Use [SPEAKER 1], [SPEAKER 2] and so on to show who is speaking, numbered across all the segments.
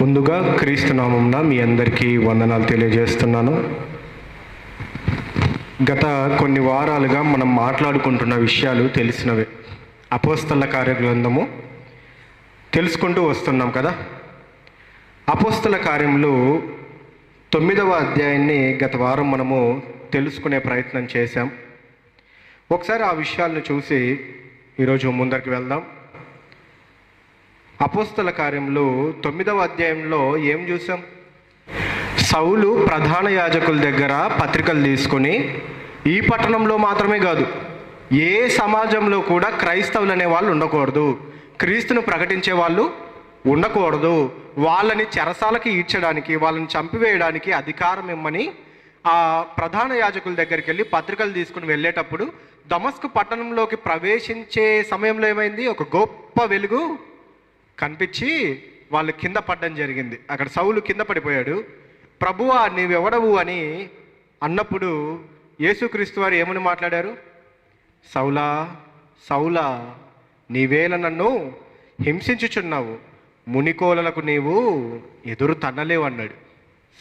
[SPEAKER 1] ముందుగా క్రీస్తు నామంన మీ అందరికీ వందనాలు తెలియజేస్తున్నాను. గత కొన్ని వారాలుగా మనం మాట్లాడుకుంటున్న విషయాలు తెలిసినవే. అపోస్తల కార్యగ్రంథము తెలుసుకుంటూ వస్తున్నాం కదా. అపోస్తల కార్యంలో తొమ్మిదవ అధ్యాయాన్ని గత వారం మనము తెలుసుకునే ప్రయత్నం చేశాం. ఒకసారి ఆ విషయాలను చూసి ఈరోజు ముందరికి వెళ్దాం. అపోస్తల కార్యంలో తొమ్మిదవ అధ్యాయంలో ఏం చూసాం? సౌలు ప్రధాన యాజకుల దగ్గర పత్రికలు తీసుకొని ఈ పట్టణంలో మాత్రమే కాదు ఏ సమాజంలో కూడా క్రైస్తవులు అనే వాళ్ళు ఉండకూడదు. క్రీస్తును ప్రకటించే వాళ్ళు ఉండకూడదు. వాళ్ళని చెరసాలకి ఈడ్చడానికి వాళ్ళని చంపివేయడానికి అధికారం ఇమ్మని ఆ ప్రధాన యాజకుల దగ్గరికి వెళ్ళి పత్రికలు తీసుకుని వెళ్ళేటప్పుడు దమస్కు పట్టణంలోకి ప్రవేశించే సమయంలో ఏమైంది? ఒక గొప్ప వెలుగు కనిపించి వాళ్ళు కింద పడడం జరిగింది. అక్కడ సౌలు కింద పడిపోయాడు. ప్రభువా నీవెవడవు అని అన్నప్పుడు యేసుక్రీస్తు వారు ఏమని మాట్లాడారు? సౌలా సౌలా నీవేల నన్ను హింసించుచున్నావు. మునికోలలకు నీవు ఎదురు తన్నలేవు అన్నాడు.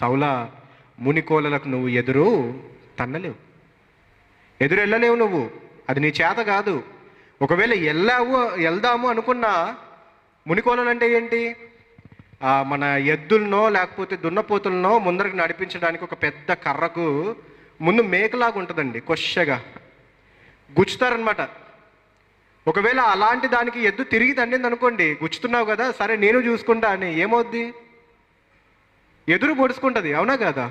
[SPEAKER 1] సౌలా మునికోలలకు నువ్వు ఎదురు తన్నలేవు. ఎదురు వెళ్ళలేవు నువ్వు. అది నీ చేత కాదు. ఒకవేళ వెళ్ళావు వెళ్దాము అనుకున్నా మునికోలలు అంటే ఏంటి మన ఎద్దులనో లేకపోతే దున్నపోతులనో ముందరకు నడిపించడానికి ఒక పెద్ద కర్రకు ముందు మేకలాగా ఉంటుందండి కొశ్చగా గుచ్చుతారనమాట ఒకవేళ అలాంటి దానికి ఎద్దు తిరిగి తండింది అనుకోండి గుచ్చుతున్నావు కదా సరే నేను చూసుకుంటా అని ఏమవుద్ది? ఎదురు పొడుచుకుంటుంది అవునా కదా?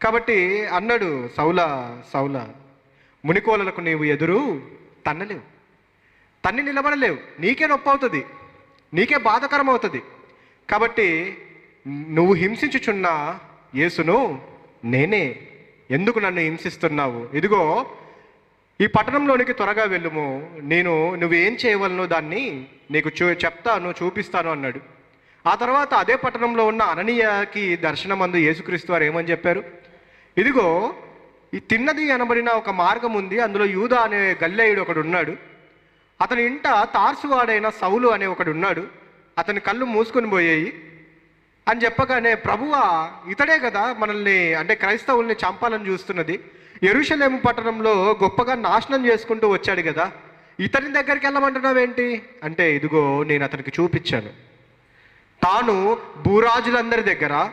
[SPEAKER 1] కాబట్టి అన్నాడు సౌలా సౌలా మునికోలలకు నీవు ఎదురు తన్నలేవు. తన్ని నిలబడలేవు నీకే నొప్పి అవుతుంది నీకే బాధకరం అవుతుంది కాబట్టి నువ్వు హింసించుచున్న యేసును నేనే. ఎందుకు నన్ను హింసిస్తున్నావు? ఇదిగో ఈ పట్టణంలోనికి త్వరగా వెళ్ళుము. నేను నువ్వేం చేయవలనో దాన్ని నీకు చూ చెప్తాను చూపిస్తాను అన్నాడు. ఆ తర్వాత అదే పట్టణంలో ఉన్న అననీయకి దర్శనమందు యేసుక్రీస్తు వారు ఏమని చెప్పారు? ఇదిగో ఈ తిన్నది అనబడిన ఒక మార్గం ఉంది అందులో యూదా అనే గల్లేయుడు ఒకడు ఉన్నాడు అతని ఇంట తార్సువాడైన సౌలు అనే ఒకడు ఉన్నాడు. అతని కళ్ళు మూసుకొని పోయాయి. అని చెప్పగానే ప్రభువా ఇతడే కదా మనల్ని అంటే క్రైస్తవుల్ని చంపాలని చూస్తున్నది. ఎరుషలేము పట్టణంలో గొప్పగా నాశనం చేసుకుంటూ వచ్చాడు కదా ఇతని దగ్గరికి వెళ్ళమంటున్నావేంటి అంటే ఇదిగో నేను అతనికి చూపించాను. తాను భూరాజులందరి దగ్గర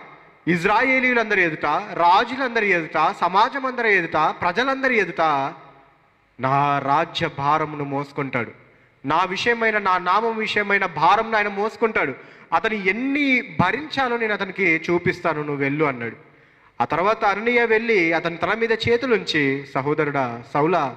[SPEAKER 1] ఇజ్రాయేలీలందరి ఎదుట రాజులందరి ఎదుట సమాజం అందరి ఎదుట ప్రజలందరి ఎదుట నా రాజ్య భారమును మోసుకుంటాడు. నా విషయమైన నా నామం విషయమైన భారంను ఆయన మోసుకుంటాడు. అతను ఎన్ని భరించాలో నేను అతనికి చూపిస్తాను నువ్వు వెళ్ళు అన్నాడు. ఆ తర్వాత అననీయ వెళ్ళి అతని తల మీద చేతులుంచి సహోదరుడా సౌలా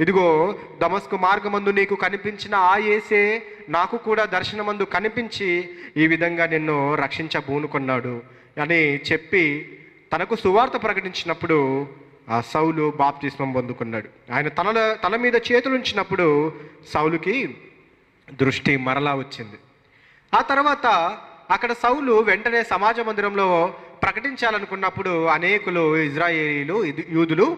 [SPEAKER 1] ఇదిగో దమస్కు మార్గమందు నీకు కనిపించిన ఆ ఏసే నాకు కూడా దర్శనమందు కనిపించి ఈ విధంగా నిన్ను రక్షించబూనుకున్నాడు అని చెప్పి తనకు సువార్త ప్రకటించినప్పుడు సౌలు బాప్తిస్మం పొందుకున్నాడు. ఆయన తనల తల మీద చేతులుంచినప్పుడు సౌలుకి దృష్టి మరలా వచ్చింది. ఆ తర్వాత అక్కడ సౌలు వెంటనే సమాజ మందిరంలో ప్రకటించాలనుకున్నప్పుడు అనేకులు ఇజ్రాయేలీలు యూదులు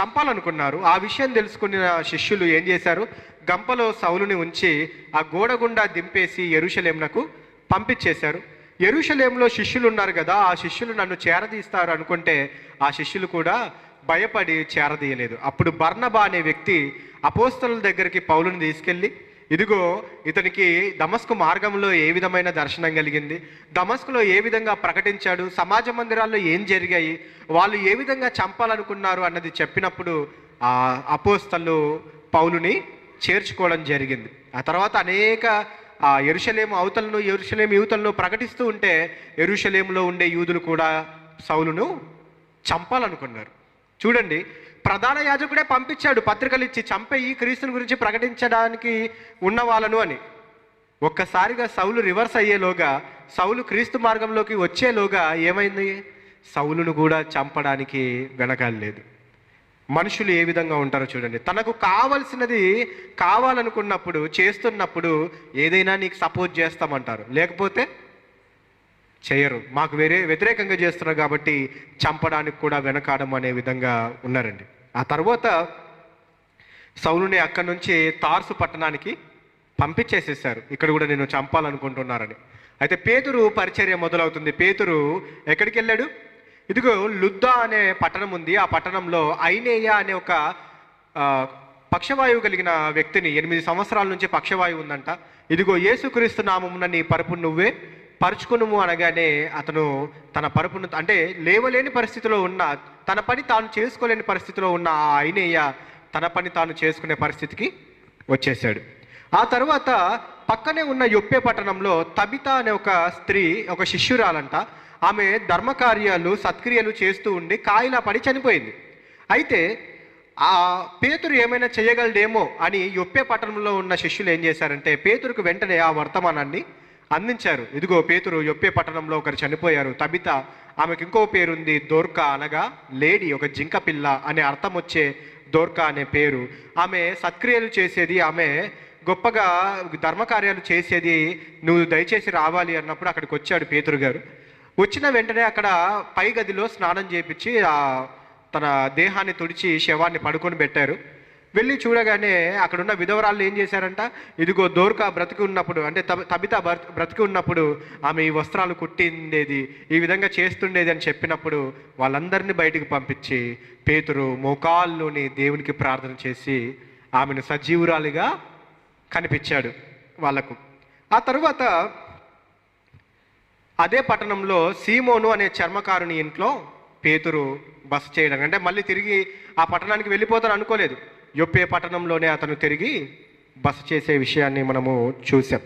[SPEAKER 1] చంపాలనుకున్నారు. ఆ విషయం తెలుసుకున్న శిష్యులు ఏం చేశారు? గంపలో సౌలుని ఉంచి ఆ గోడ గుండా దింపేసి ఎరుషలేంనకు పంపించేశారు. ఎరుషలేంలో శిష్యులు ఉన్నారు కదా ఆ శిష్యులు నన్ను చేరదీస్తారు అనుకుంటే ఆ శిష్యులు కూడా భయపడి చేరదీయలేదు. అప్పుడు బర్ణబా అనే వ్యక్తి అపోస్తల దగ్గరికి పౌలుని తీసుకెళ్ళి ఇదిగో ఇతనికి దమస్కు మార్గంలో ఏ విధమైన దర్శనం కలిగింది? దమస్కులో ఏ విధంగా ప్రకటించాడు? సమాజ మందిరాల్లో ఏం జరిగాయి? వాళ్ళు ఏ విధంగా చంపాలనుకున్నారు? అన్నది చెప్పినప్పుడు ఆ అపోస్తలు పౌలుని చేర్చుకోవడం జరిగింది. ఆ తర్వాత అనేక ఆ ఎరుషలేము అవతలను ఎరుషలేము యువతలను ప్రకటిస్తూ ఉంటే ఎరుషలేములో ఉండే యూదులు కూడా సౌలును చంపాలనుకున్నారు. చూడండి ప్రధాన యాజకుడే పంపించాడు పత్రికలు ఇచ్చి చంపేయి క్రీస్తుని గురించి ప్రకటించడానికి ఉన్న వాళ్ళను అని. ఒక్కసారిగా సౌలు రివర్స్ అయ్యేలోగా సౌలు క్రీస్తు మార్గంలోకి వచ్చేలోగా ఏమైంది? సౌలును కూడా చంపడానికి వెనకాలేదు మనుషులు ఏ విధంగా ఉంటారో చూడండి. తనకు కావలసినది కావాలనుకున్నప్పుడు చేస్తున్నప్పుడు ఏదైనా నీకు సపోర్ట్ చేస్తామంటారు. లేకపోతే చేయరు. మాకు వేరే వ్యతిరేకంగా చేస్తున్నారు కాబట్టి చంపడానికి కూడా వెనకాడం అనే విధంగా ఉన్నారండి. ఆ తర్వాత సౌలుని అక్కడి నుంచి తార్సు పట్టణానికి పంపించేసేసారు ఇక్కడ కూడా నేను చంపాలనుకుంటున్నారని. అయితే పేతురు పరిచర్య మొదలవుతుంది. పేతురు ఎక్కడికి వెళ్ళాడు? ఇదిగో లుద్దా అనే పట్టణం ఉంది. ఆ పట్టణంలో ఐనేయ అనే ఒక పక్షవాయువు కలిగిన వ్యక్తిని ఎనిమిది సంవత్సరాల నుంచి పక్షవాయువు ఉందంట. ఇదిగో యేసుక్రీస్తు నామమున నీ పరుపు నువ్వే. పరుచుకునుము అనగానే అతను తన పరుపును అంటే లేవలేని పరిస్థితిలో ఉన్న తన పని తాను చేసుకోలేని పరిస్థితిలో ఉన్న ఆ ఆయనయ్య తన పని తాను చేసుకునే పరిస్థితికి వచ్చేసాడు ఆ తర్వాత పక్కనే ఉన్న యొప్పే పట్టణంలో తబిత అనే ఒక స్త్రీ ఒక శిష్యురాలంట. ఆమె ధర్మకార్యాలు సత్క్రియలు చేస్తూ ఉండి కాయిలా పడి చనిపోయింది. అయితే ఆ పేతురు ఏమైనా చేయగలడేమో అని యొప్పే పట్టణంలో ఉన్న శిష్యులు ఏం చేశారంటే పేతురుకు వెంటనే ఆ వర్తమానాన్ని అందించారు. ఇదిగో పేతురు యొప్పే పట్టణంలో ఒకరు చనిపోయారు. తబిత ఆమెకు ఇంకో పేరుంది దోర్కా అనగా లేడీ ఒక జింక పిల్ల అనే అర్థం వచ్చే దోర్కా అనే పేరు. ఆమె సత్క్రియలు చేసేది ఆమె గొప్పగా ధర్మకార్యాలు చేసేది నువ్వు దయచేసి రావాలి అన్నప్పుడు అక్కడికి వచ్చాడు పేతురు గారు. వచ్చిన వెంటనే అక్కడ పై గదిలో స్నానం చేపించి తన దేహాన్ని తుడిచి శవాన్ని పడుకొని పెట్టారు. వెళ్ళి చూడగానే అక్కడున్న విధవరాళ్ళు ఏం చేశారంట? ఇదిగో దోర్కా బ్రతికి ఉన్నప్పుడు అంటే తబ- తబిత బ్రతికి ఉన్నప్పుడు ఆమె ఈ వస్త్రాలు కుట్టిండేది ఈ విధంగా చేస్తుండేది అని చెప్పినప్పుడు వాళ్ళందరినీ బయటికి పంపించి పేతురు మోకాల్లోని దేవునికి ప్రార్థన చేసి ఆమెను సజీవురాలిగా కనిపించాడు వాళ్ళకు. ఆ తరువాత అదే పట్టణంలో సీమోను అనే చర్మకారుని ఇంట్లో పేతురు బస చేయడం అంటే మళ్ళీ తిరిగి ఆ పట్టణానికి వెళ్ళిపోతాను అనుకోలేదు. యొప్పే పట్టణంలోనే అతను తిరిగి బస చేసే విషయాన్ని మనము చూసాం